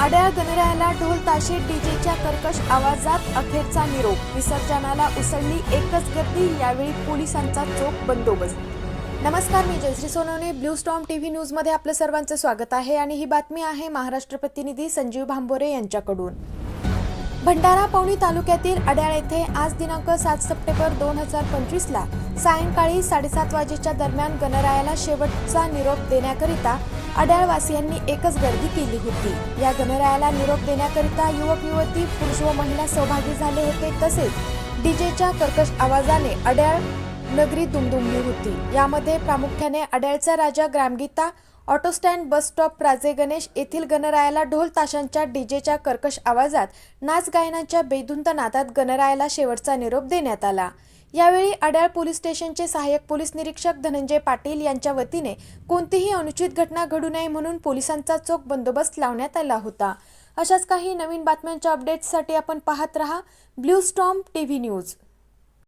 आड्या गणरायाला ढोल ताशे डीजेच्या कर्कश आवाजात अखेरचा निरोप. विसर्जनाला उसळली एकच गर्दी यावेळी पोलिसांचा चोख बंदोबस्त. नमस्कार मी Jayshree Sonawane. Blue Storm TV न्यूजमध्ये आपलं सर्वांचं स्वागत आहे आणि ही बातमी आहे महाराष्ट्र प्रतिनिधी संजीव भांबोरे यांच्याकडून. भंडारा पवनी तालुक्यातील अड्याळ येथे आज दिनांक सात सप्टेंबर दोन हजार पंचवीसला सायंकाळी साडेसात वाजेच्या दरम्यान गणरायाला शेवटचा निरोप देण्याकरिता अड्याळवासियांनी एकच गर्दी केली होती. या गणरायाला निरोप देण्याकरिता युवक युवती पुरुष व महिला सहभागी झाले होते. तसेच डीजेच्या कर्कश आवाजाने अड्याळ नगरी दुमदुमली होती. यामध्ये प्रामुख्याने अड्याळचा राजा Gramgeeta auto stand bus stop Raje Ganesh येथील गणरायाला ढोल ताशांच्या डीजेच्या कर्कश आवाजात नाच गायनाच्या बेधुंत नादात गणरायाला शेवटचा निरोप देण्यात आला. यावेळी अड्याळ पोलीस स्टेशनचे सहाय्यक पोलीस निरीक्षक धनंजय पाटील यांच्या वतीने कोणतीही अनुचित घटना घडू नये म्हणून पोलिसांचा चोख बंदोबस्त लावण्यात आला होता. अशाच काही नवीन बातम्यांच्या अपडेट्ससाठी आपण पाहत रहा. Blue Storm T V news.